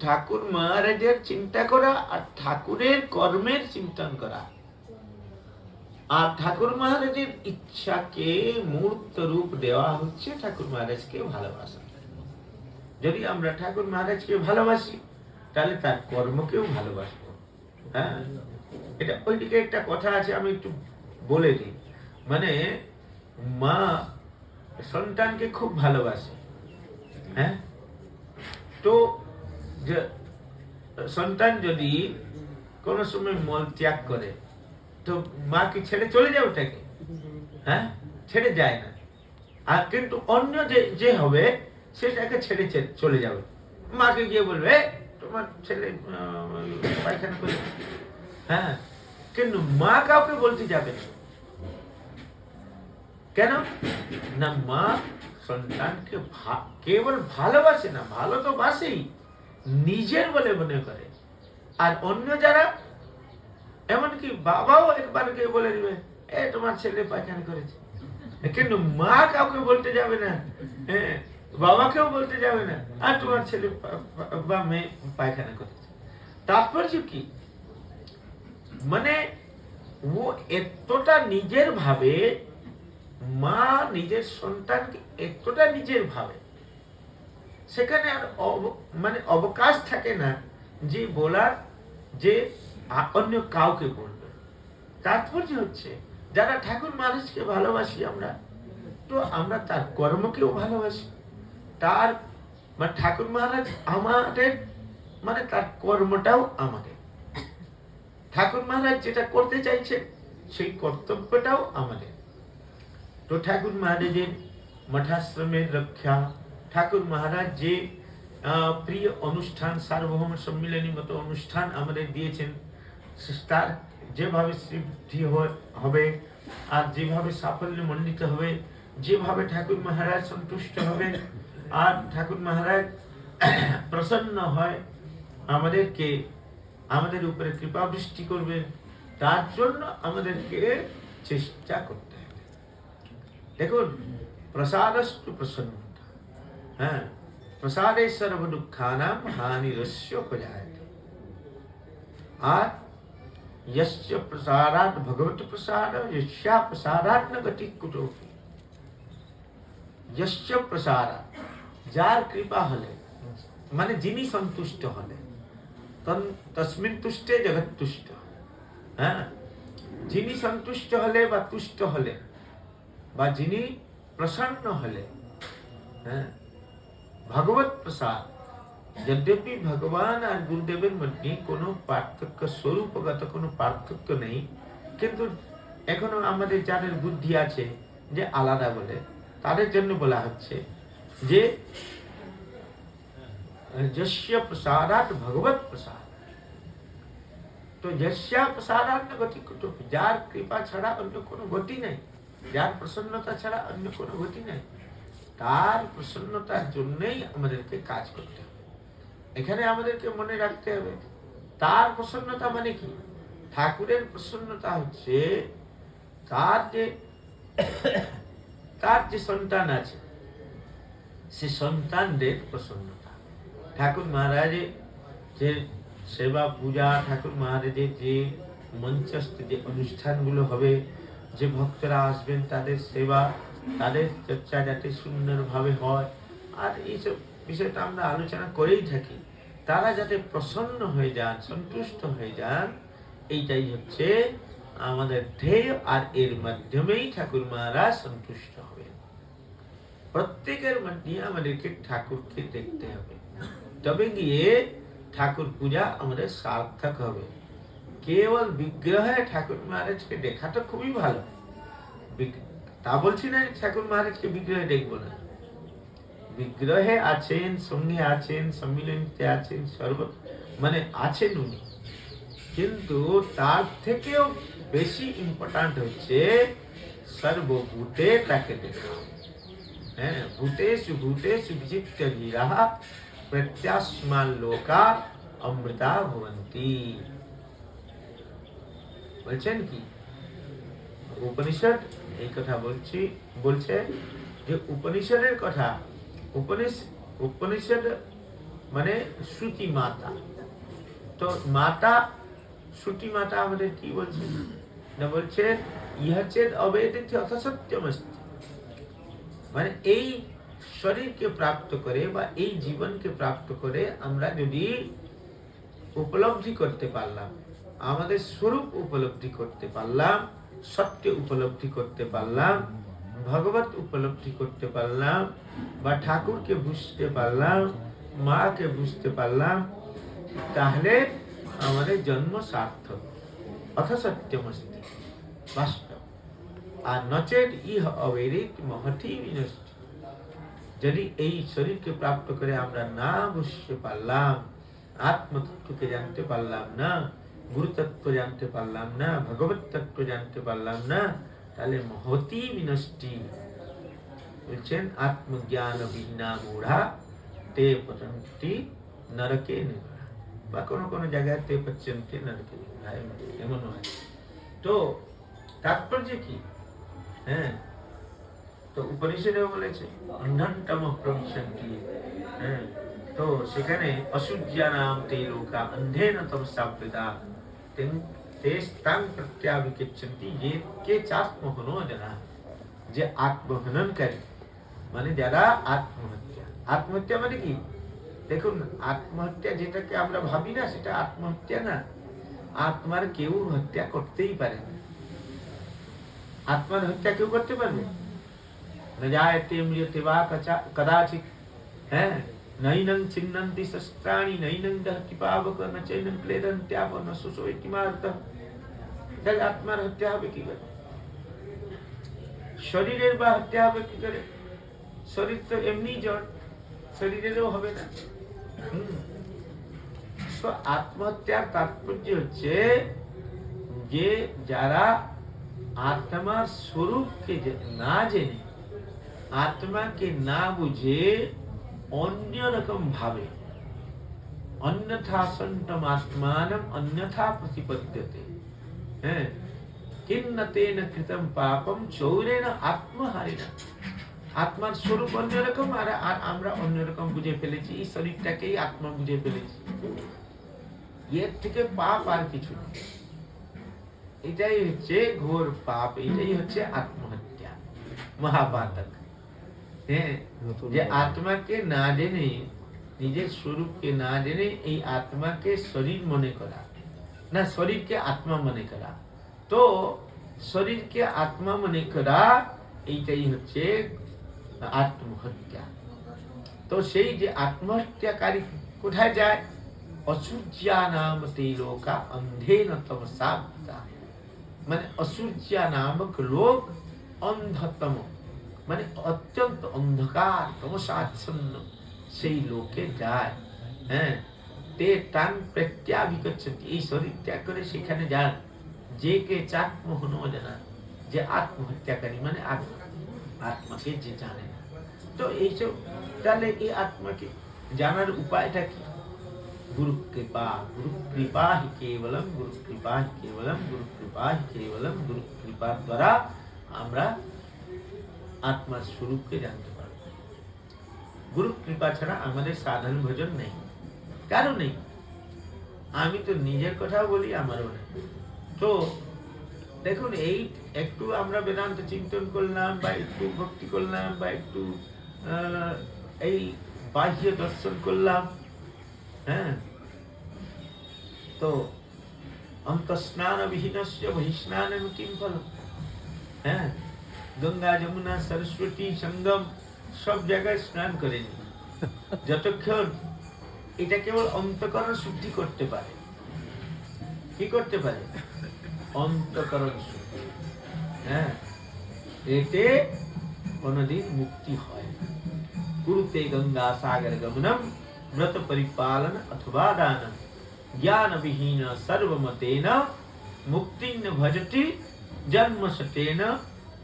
ঠাকুর মহারাজের চিন্তা করা আর ঠাকুরের কর্মের চিন্তন করা। আর ঠাকুর মহারাজের ইচ্ছাকে মূর্ত রূপ দেওয়া হচ্ছে ঠাকুর মহারাজকে ভালোবাসা। যদি আমরা ঠাকুর মহারাজকে ভালোবাসি, তাহলে তার কর্মকেও ভালোবাসবো। হ্যাঁ? এটা ওইদিকে একটা কথা আছে, আমি একটু বলে দিই। মানে মা সন্তানকে খুব ভালোবাসে। হ্যাঁ? তো যে, সন্তান যদি কোনো সময় মল ত্যাগ করে, তো মা কি ছেড়ে চলে যাবে তাকে হ্যাঁ? ছেড়ে যায় না। আর কিন্তু অন্য যে যে হবে সেটাকে ছেড়ে চলে যাবে। মাকে গিয়ে বলবে তোমার ছেলে পায়খানা করে হ্যাঁ? কিন্তু মা কাউকে বলতে যাবে কেন? না, মা সন্তানকে কেবল ভালোবাসে না, ভালো তো বাসেই। নিজের বলে মনে করে। আর অন্য যারা, এমনকি বাবাও একবার গিয়ে বলে দিবে, এ, তোমার ছেলে পায়খানা করেছে। কিন্তু মা কাউকে বলতে যাবে না। বাবাকেও বলতে যাবে না, আর তোমার ছেলে বা মেয়ে পায়খানা করেছে। তাৎপর্য কি? মানে ও এতটা নিজের ভাবে, মা নিজের সন্তানকে এতটা নিজের ভাবে সেখানে আর মানে অবকাশ থাকে না যে বলার যে অন্য কাউকে বলবে। তাৎপর্য হচ্ছে, যারা ঠাকুর মানুষকে ভালোবাসি আমরা, তো আমরা তার কর্মকেও ভালোবাসি। তার মানে ঠাকুর মহারাজ আমাদের মানে তার কর্মটাও আমাদের। ঠাকুর মহারাজ যেটা করতে চাইছে সেই কর্তব্যটাও আমাদের। তো ঠাকুর মহারাজের মঠাশ্রমের রক্ষা ঠাকুর মহারাজ যে প্রিয় অনুষ্ঠান, সার্বভৌম সম্মিলনী মতো অনুষ্ঠান আমাদের দিয়েছেন তার যেভাবে সিদ্ধি হবে আর যেভাবে সাফল্য মণ্ডিত হবে, যেভাবে ঠাকুর মহারাজ সন্তুষ্ট হবে, আর ঠাকুর মহারাজ প্রসন্ন হয়, আমাদেরকে, আমাদের উপরে কৃপা বৃষ্টি করবে, তার জন্য আমাদেরকে চেষ্টা করতে হবে। দেখুন, প্রসাদস্তু প্রসন্নতা হ্যাঁ প্রসাদে সর্ব দুঃখানাম হানিরস্য উপজায়তে আর यस्य प्रसारात भगवत प्रसाद यस्या प्रसारात न गति कुटोपि यस्य প্রসারাত যার কৃপা হলে মানে যিনি সন্তুষ্ট হলে তন- তস্মিন তুষ্টে জগৎ তুষ্ট হ্যাঁ যিনি সন্তুষ্ট হলে বা তুষ্ট হলে বা যিনি প্রসন্ন হলে হ্যাঁ ভগবত প্রসাদ যদ্যপি ভগবান আর গুরুদেবের মধ্যে কোনো পার্থক্য স্বরূপগত কোনো পার্থক্য নেই কিন্তু এখনও আমাদের যাদের বুদ্ধি আছে যে আলাদা বলে তাদের জন্য বলা হচ্ছে যে যস্য প্রসাদাত ভগবত প্রসাদ তো যস্যা প্রসাদাত না গতি কুটুপি যার কৃপা ছাড়া অন্য কোনো গতি নেই যার প্রসন্নতা ছাড়া অন্য কোনো গতি নেই তার প্রসন্নতার জন্যই আমাদেরকে কাজ করতে হবে। এখানে আমাদেরকে মনে রাখতে হবে, তার প্রসন্নতা মানে কি? ঠাকুরের প্রসন্নতা হচ্ছে তার যে তার যে সন্তান আছে, সে সন্তানদের প্রসন্নতা। ঠাকুর মহারাজের যে সেবা পূজা, ঠাকুর মহারাজের যে মঞ্চস্থ যে অনুষ্ঠানগুলো হবে, যে ভক্তরা আসবেন তাদের সেবা তাদের চর্চা যাতে সুন্দরভাবে হয়। আর এইসব বিষয়টা আমরা আলোচনা করেই থাকি। তারা যাতে প্রসন্ন হয়ে যান, সন্তুষ্ট হয়ে যান, এইটাই হচ্ছে আমাদের ধ্যেয়। আর এর মাধ্যমেই ঠাকুর মহারাজ সন্তুষ্ট হবেন। প্রত্যেকের মধ্যে আমাদেরকে ঠাকুরকে দেখতে হবে। তবে গিয়ে ঠাকুর পূজা আমাদের সার্থক হবে। কেবল বিগ্রহে ঠাকুর মহারাজকে দেখা তো খুবই ভালো। তা বলছি না যে ঠাকুর মহারাজকে বিগ্রহে দেখব না। বিগ্রহে আছেন, সঙ্গে আছেন, সম্মিলনীতে আছেন সর্ব মানে আছেন উনি। কিন্তু তার থেকেও বেশি ইম্পর্ট্যান্ট হচ্ছে সর্বভূতে তাকে দেখা। হ্যাঁ ভূতেষু ভূতেষু বিচিত্র গিরা প্রত্যাস্মান লোকা অমৃতা ভবন্তি। বলছেন কি? উপনিষদ, এই কথা বলছি, বলছে যে উপনিষদের কথা, উপনিষ, উপনিষদ মানে শ্রুতি মাতা। তো মাতা, শ্রুতি মাতা আমাদের কি বলছে? না বলছে, ইহা চেদ অবেদিত অথসত্যমস্তি। মানে এই শরীরকে প্রাপ্ত করে বা এই জীবনকে প্রাপ্ত করে আমরা যদি উপলব্ধি করতে পারলাম, আমাদের স্বরূপ উপলব্ধি করতে পারলাম সত্য উপলব্ধি করতে পারলাম, ভগবত উপলব্ধি করতে পারলাম, বা ঠাকুরকে বুঝতে পারলাম, মাকে বুঝতে পারলাম, তাহলে আমাদের জন্ম সার্থক অথ সত্যমস্তি, বাস্তব। আর নচেত ইহ অবেরিত মহতি বিনষ্টি। যদি এই শরীরকে প্রাপ্ত করে আমরা না বুঝতে পারলাম, আত্মতত্ত্বকে জানতে পারলাম না গুরুতত্ত্ব জানতে পারলাম না ভগবত তত্ত্ব জানতে পারলাম না তাহলে মহতি বিনষ্টি বলছেন আত্মজ্ঞান বিনা মূঢ়া তে পতন্তি নরকে নিবাড়া বা কোনো কোনো জায়গায় তে পচ্যন্তি নরকে নিবাড়া এমন হয় তো তাৎপর্য কি হ্যাঁ তো উপনিষদেও বলেছে অন্ধন্তম প্রবিশন্তি হ্যাঁ তো সেখানে অসূর্যানাম তে লোকা অন্ধেন তমসাবৃতা ते স্থান প্রত্যাবিকেচ্ছন্তি যে কে চাত্মহনো জানা যে আত্মহনন করে মানে যারা আত্মহত্যা আত্মহত্যা মানে কি দেখুন আত্মহত্যা যেটাকে আমরা ভাবি না সেটা আত্মহত্যা না আত্মার কেউ হত্যা করতেই পারে না আত্মার হত্যা কেউ করতে পারবে न जायते म्रियते वा कचा- कदाचित् है नैनं छिन्नन्ति शस्त्राणि नैनं दहति पावक न चैनं क्लेदन्त्याप न सुशोयति मारुतः তাহলে আত্মার হত্যা হবে কি করে শরীরের বা হত্যা হবে কি করে শরীর তো এমনি জড় শরীরেরও হবে না হুম। তো আত্মহত্যার তাৎপর্য হচ্ছে যে যারা আত্মার স্বরূপকে যে- না জেনে আত্মাকে না বুঝে অন্য রকম ভাবে অন্যথা সন্তম আত্মানম অন্যথা প্রতিপদ্যতে হ্যাঁ কিন্ন তেন কৃতম পাপম চৌরেন আত্মহারিনা আত্মার স্বরূপ অন্যরকম আর আর আমরা অন্যরকম বুঝে ফেলেছি এই শরীরটাকেই আত্মা বুঝে ফেলেছি এর থেকে পাপ আর কিছু নেই এটাই হচ্ছে ঘোর পাপ এটাই হচ্ছে আত্মহত্যা মহাপাতক হ্যাঁ যে আত্মাকে না জেনে নিজের স্বরূপকে না জেনে এই আত্মাকে শরীর মনে করা না শরীরকে আত্মা মনে করা তো শরীরকে আত্মা মনে করা এইটাই হচ্ছে আত্মহত্যা তো সেই যে আত্মহত্যাকারী কোথায় যায় অসূর্যা নাম লোকা অন্ধেন তমসা ভূতা। মানে অসূর্যা নামক লোক অন্ধতম মানে অত্যন্ত অন্ধকার তমসাচ্ছন্ন সেই লোকে যায় হ্যাঁ তে টান প্রত্যাভিগচ্ছন্তি এই শরীর ত্যাগ করে সেখানে যান। যে কে চাত্মহন জানা যে আত্মহত্যাকারী মানে আত্মাকে যে জানে না। তো এইসব, তাহলে এই আত্মাকে জানার উপায়টা কি? গুরু কৃপা গুরু কৃপা হি কেবলম গুরু কৃপা হি কেবলম গুরু কৃপা হি কেবলম গুরু কৃপার দ্বারা আমরা আত্মার স্বরূপকে জানতে পারব। গুরু, কৃপা ছাড়া আমাদের সাধন ভোজন নেই। কারও নেই? আমি তো নিজের কথাও বলি, আমারও নেই। তো, দেখুন, এই একটু আমরা বেদান্ত চিন্তন করলাম, বা একটু ভক্তি করলাম, বা একটু এই বাহ্য দর্শন করলাম হ্যাঁ? তো অন্তঃস্নান বিহীনস্য বহিস্নান কিম ফল হ্যাঁ? গঙ্গা যমুনা সরস্বতী সঙ্গম সব জায়গায় স্নান করেনি যতক্ষণ এটা কেবল অন্তকরণ শুদ্ধি করতে পারে কি করতে পারে অন্তকরণ শুদ্ধি হ্যাঁ এতে কোনদিন মুক্তি হয় না कुरुते गंगा सागर गमनम व्रत परिपालन अथवा दानम ज्ञान विहीन सर्वमतेन मुक्ति न भजति जन्म सतेन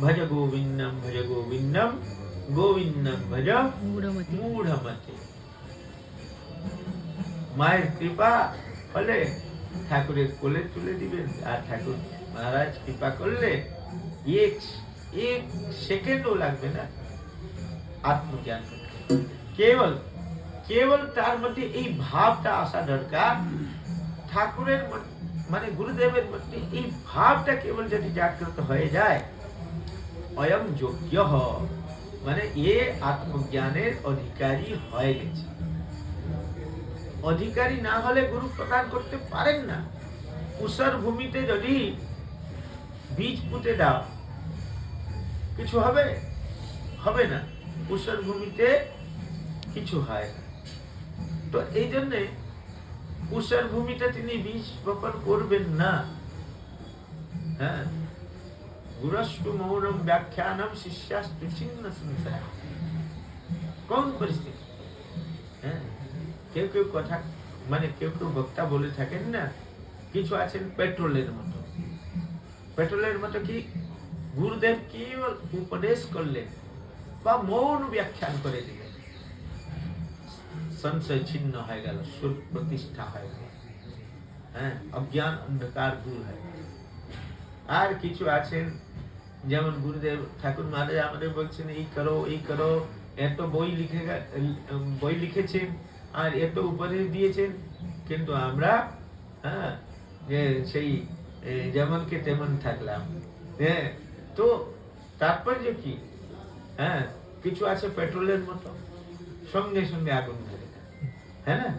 ভজ গোবিন্দম ভজ গোবিন্দম গোবিন্দম ভজ মূঢ়মতে। মায়ের কৃপা হলে ঠাকুরের কোলে তুলে দিবেন আর ঠাকুর মহারাজ কৃপা করলে এক এক সেকেন্ডও লাগবে না আত্মজ্ঞান কেবল কেবল তার মধ্যে এই ভাবটা আসা দরকার ঠাকুরের মানে গুরুদেবের মধ্যে এই ভাবটা কেবল যদি জাগ্রত হয়ে যায় অয়ম যোগ্য। মানে এ আত্মজ্ঞানের অধিকারী হয়ে গেছে। অধিকারী না হলে গুরু প্রদান করতে পারেন না। উষার ভূমিতে যদি বীজ পুঁতে দাও, কিছু হবে? হবে না। উষার ভূমিতে কিছু হয় না। তো এই জন্যে উষার ভূমিতে তিনি বীজ বপন করবেন না। হ্যাঁ? গুরস্তু মৌনম ব্যাখ্যানম শিষ্যাস্তু ছিন্ন সংসার কোন পরিস্থিতি হ্যাঁ কেউ কেউ কথা মানে কেউ কেউ বক্তা বলে থাকেন না কিছু আছেন পেট্রোলের মতো পেট্রোলের মতো কি গুরুদেব কি উপদেশ করলেন বা মৌন ব্যাখ্যান করে দিলেন সংশয় ছিন্ন হয়ে গেল সুর প্রতিষ্ঠা হয়ে গেল হ্যাঁ অজ্ঞান অন্ধকার দূর হয়ে গেল আর কিছু আছেন যেমন গুরুদেব ঠাকুর মহারাজ আমাদের বলছেন, এই করো এই করো। এত বই লিখে বই লিখেছেন আর এত উপদেশ দিয়েছেন। কিন্তু আমরা হ্যাঁ যে সেই যেমনকে তেমন থাকলাম। হ্যাঁ তো তাৎপর্য কি? হ্যাঁ কিছু আছে পেট্রোলের মতো, সঙ্গে সঙ্গে আগুন ধরে হ্যাঁ না?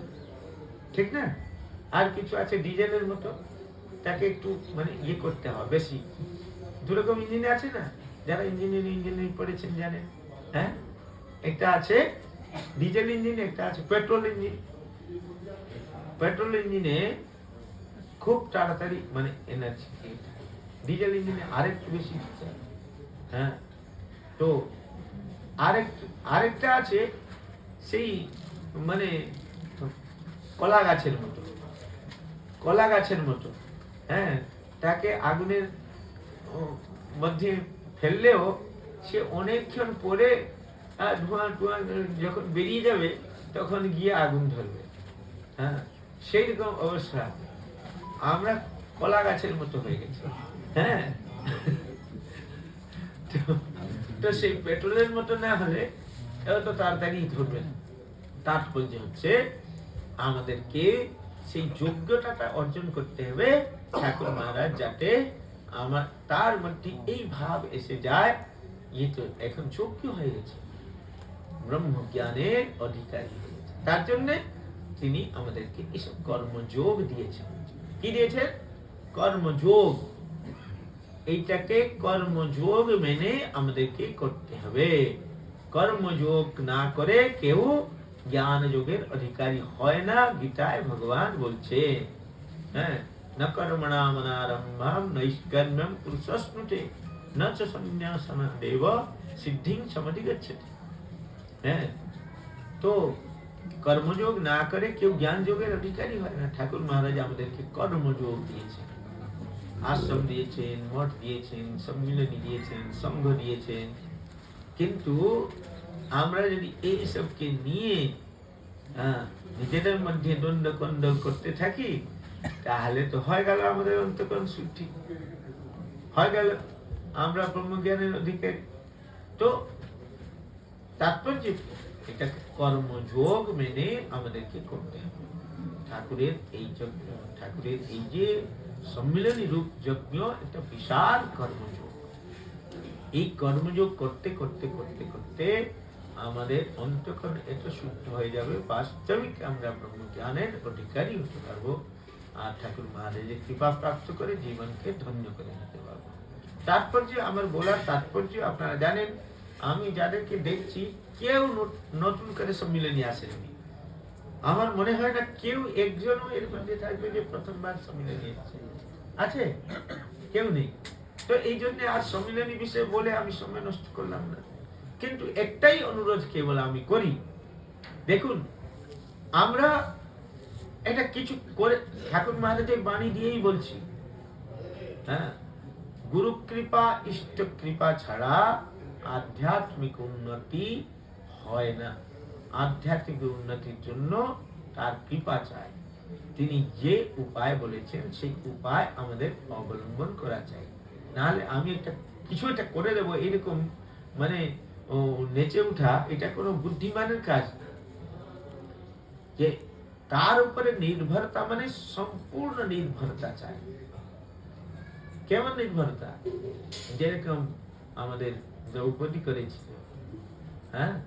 ঠিক না? আর কিছু আছে ডিজেলের মতো তাকে একটু মানে ইয়ে করতে হবে, বেশি। দুরকম ইঞ্জিন আছে না? যারা ইঞ্জিনিয়ারিং ইঞ্জিনিয়ারিং পড়েছেন জানেন? হ্যাঁ? একটা আছে ডিজেল ইঞ্জিন, একটা আছে পেট্রোল ইঞ্জিন। পেট্রোল ইঞ্জিনে খুব তাড়াতাড়ি মানে এনার্জি ডিজেল ইঞ্জিনে আরেকটু বেশি হ্যাঁ? তো আরেক, আরেকটা আছে সেই মানে কলা গাছের মতো। কলা গাছের মতো। হ্যাঁ তাকে আগুনের মধ্যে ফেললেও সে অনেকক্ষণ পরে ধোঁয়া টুয়া যখন বেরিয়ে যাবে, তখন গিয়ে আগুন ধরবে। হ্যাঁ সেই রকম অবস্থা। আমরা কলা গাছের মতো হয়ে গেছি। হ্যাঁ। তো- তো সেই পেট্রোলের মতো না হলে এত তাড়াতাড়ি ধরবে না। তাৎপর্য হচ্ছে, আমাদেরকে সেই যোগ্যতাটা অর্জন করতে হবে। ঠাকুর মহারাজ যাতে আমার তার মধ্যে এই ভাব এসে যায় ইয়ে তো এখন যোগ্য হয়ে গেছে ব্রহ্ম জ্ঞানের অধিকারী হয়ে গেছে তার জন্য তিনি আমাদেরকে এসব কর্মযোগ দিয়েছেন কি দিয়েছেন কর্মযোগ এইটাকে কর্মযোগ মেনে আমাদেরকে করতে হবে কর্মযোগ না করে কেউ জ্ঞান যোগের অধিকারী হয় না গীতায় ভগবান বলছে হ্যাঁ ন কর্মণামনারম্ভম নৈষ্কর্ম্যম পুরুষস্নুতে ন চ সন্ন্যাসন দেব সিদ্ধিং সমধিগচ্ছতি হ্যাঁ তো কর্মযোগ না করে কেউ জ্ঞান যোগের অধিকারী হয় না ঠাকুর মহারাজ আমাদেরকে কর্মযোগ দিয়েছেন আশ্রম দিয়েছেন মঠ দিয়েছেন সম্মিলনী দিয়েছেন সংঘ দিয়েছেন কিন্তু আমরা যদি এই সবকে নিয়ে হ্যাঁ, নিজেদের মধ্যে দ্বন্দ্ব কন্দল করতে থাকি তাহলে তো হয়ে গেল আমাদের অন্তকরণ শুদ্ধি হয়ে গেল আমরা ব্রহ্মজ্ঞানের অধিকারী। তো তাৎপর্য এটা কর্মযোগ মেনে আমাদেরকে করতে হবে। ঠাকুরের এই যজ্ঞ, ঠাকুরের এই যে সম্মিলনী রূপ যজ্ঞ একটা বিশাল কর্মযোগ। এই কর্মযোগ করতে করতে করতে করতে আমাদের অন্তকরণ এত শুদ্ধ হয়ে যাবে, বাস্তবিক আমরা ব্রহ্মজ্ঞানের অধিকারী হতে পারব। আর ঠাকুর মহারাজের কৃপা প্রাপ্ত করে জীবনকে ধন্য করে নিতে পারব। তাৎপর্য, আমার বলার তাৎপর্য, আপনারা জানেন, আমি যাদেরকে দেখছি, কেউ নত- নতুন করে সম্মিলনী আসেনি আমার মনে হয় না কেউ একজনও এর মধ্যে থাকবে যে প্রথমবার সম্মিলনী এসেছে আছে? কেউ নেই। তো এই জন্য আর সম্মিলনী বিষয়ে বলে আমি সময় নষ্ট করলাম না। কিন্তু একটাই অনুরোধ কেবল আমি করি। দেখুন, আমরা এটা কিছু করে ঠাকুর মহারাজের বাণী দিয়েই বলছি। হ্যাঁ? গুরু কৃপা, ইষ্ট কৃপা ছাড়া আধ্যাত্মিক উন্নতি হয় না। আধ্যাত্মিক উন্নতির জন্য তার কৃপা চাই। তিনি যে উপায় বলেছেন, সেই উপায় আমাদের অবলম্বন করা চাই। নাহলে আমি একটা, কিছু একটা করে দেবো, এরকম মানে নেচে ওঠা, এটা কোনো বুদ্ধিমানের কাজ। যে তার উপরে নির্ভরতা মানে সম্পূর্ণ নির্ভরতা চাই। কেমন নির্ভরতা? যেরকম আমাদের দ্রৌপদী করেছিল। হ্যাঁ?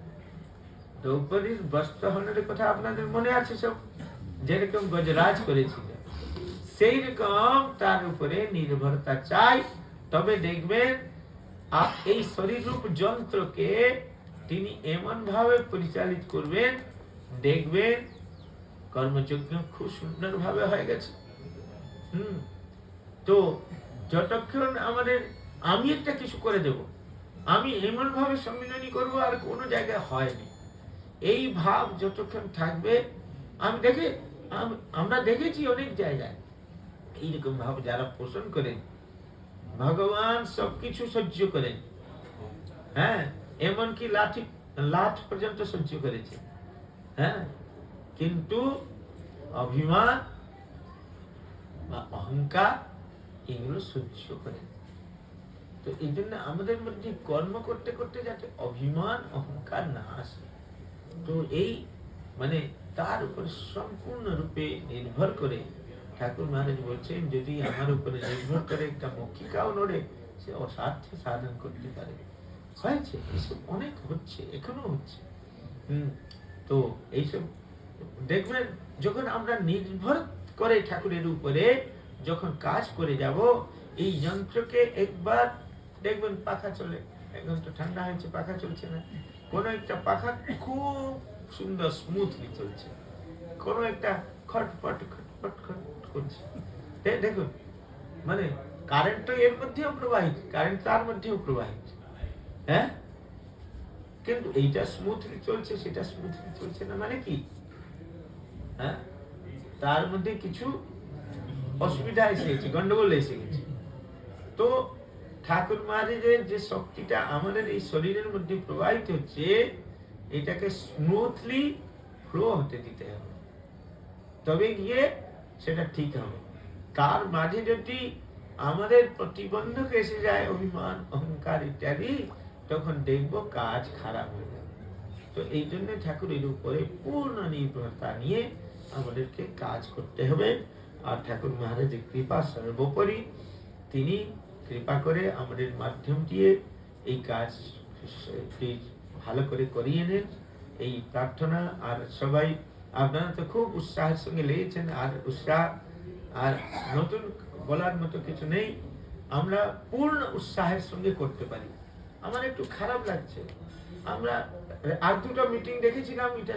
দ্রৌপদীর বস্ত্রহরণের কথা আপনাদের মনে আছে সব? যেরকম গজরাজ করেছিল। সেই রকম তার উপরে নির্ভরতা চাই। তবে দেখবেন এই শরীর রূপ যন্ত্রকে তিনি এমন ভাবে পরিচালিত করবেন, দেখবেন কর্মযজ্ঞ খুব সুন্দর ভাবে হয়ে গেছে। হুম। তো যতক্ষণ আমাদের, আমি একটা কিছু করে দেব, আমি এমন ভাবে সম্মিলনী করব আর কোনো জায়গায় হয়নি। এই ভাব যতক্ষণ থাকবে, আমি দেখে, আম- আমরা দেখেছি অনেক জায়গায়, এইরকম ভাব যারা পোষণ করেন ভগবান সবকিছু সহ্য করেন হ্যাঁ এমনকি লাঠি লাঠ পর্যন্ত সহ্য করেছে। হ্যাঁ কিন্তু অভিমান বা অহংকার এগুলো সহ্য করে। তো এই জন্য আমাদের মধ্যে কর্ম করতে করতে যাতে অভিমান, অহংকার না আসে, তো এই মানে তার উপর সম্পূর্ণরূপে নির্ভর করে ঠাকুর মহারাজ বলছেন, যদি আমার উপরে নির্ভর করে একটা মক্ষিকাও নড়ে সে অসাধ্য সাধন করতে পারে। হয়েছে, এসব অনেক হচ্ছে, এখনও হচ্ছে। হুম, তো এইসব দেখবেন, যখন আমরা নির্ভর করে ঠাকুরের উপরে যখন কাজ করে যাব, এই যন্ত্রকে একবার দেখবেন পাখা চলে। এখন তো ঠান্ডা হয়েছে, পাখা চলছে না। কোনো একটা পাখা খুব সুন্দর স্মুথলি চলছে। কোনো একটা খটপট খটপট খটপট করছে। দেখুন মানে কারেন্ট তো এর মধ্যেও প্রবাহিত কারেন্ট তার মধ্যেও প্রবাহিত। হ্যাঁ? কিন্তু এইটা স্মুথলি চলছে, সেটা স্মুথলি চলছে না মানে কি? হ্যাঁ? তার মধ্যে কিছু অসুবিধা এসে গেছে, গন্ডগোল এসে গেছে। তো ঠাকুর মহারাজের যে শক্তিটা আমাদের এই শরীরের মধ্যে প্রবাহিত হচ্ছে, এটাকে স্মুথলি ফ্লো হতে দিতে হবে। তবে গিয়ে সেটা ঠিক হবে। তার মাঝে যদি আমাদের প্রতিবন্ধক এসে যায়, অভিমান, অহংকার ইত্যাদি, তখন দেখব কাজ খারাপ হয়ে যাবে। তো এই জন্য ঠাকুরের উপরে পূর্ণ নির্ভরতা নিয়ে আমাদেরকে কাজ করতে হবে। আর ঠাকুর মহারাজের কৃপা সর্বোপরি তিনি কৃপা করে আমাদের মাধ্যম দিয়ে এই কাজ ভালো করে করিয়ে নেন, এই প্রার্থনা। আর সবাই, আপনারা তো খুব উৎসাহের সঙ্গে লেগেছেন, আর উৎসাহ, আর নতুন বলার মতো কিছু নেই। আমরা পূর্ণ উৎসাহের সঙ্গে করতে পারি। আমার একটু খারাপ লাগছে। আমরা আর দুটো মিটিং দেখেছিলাম, এটা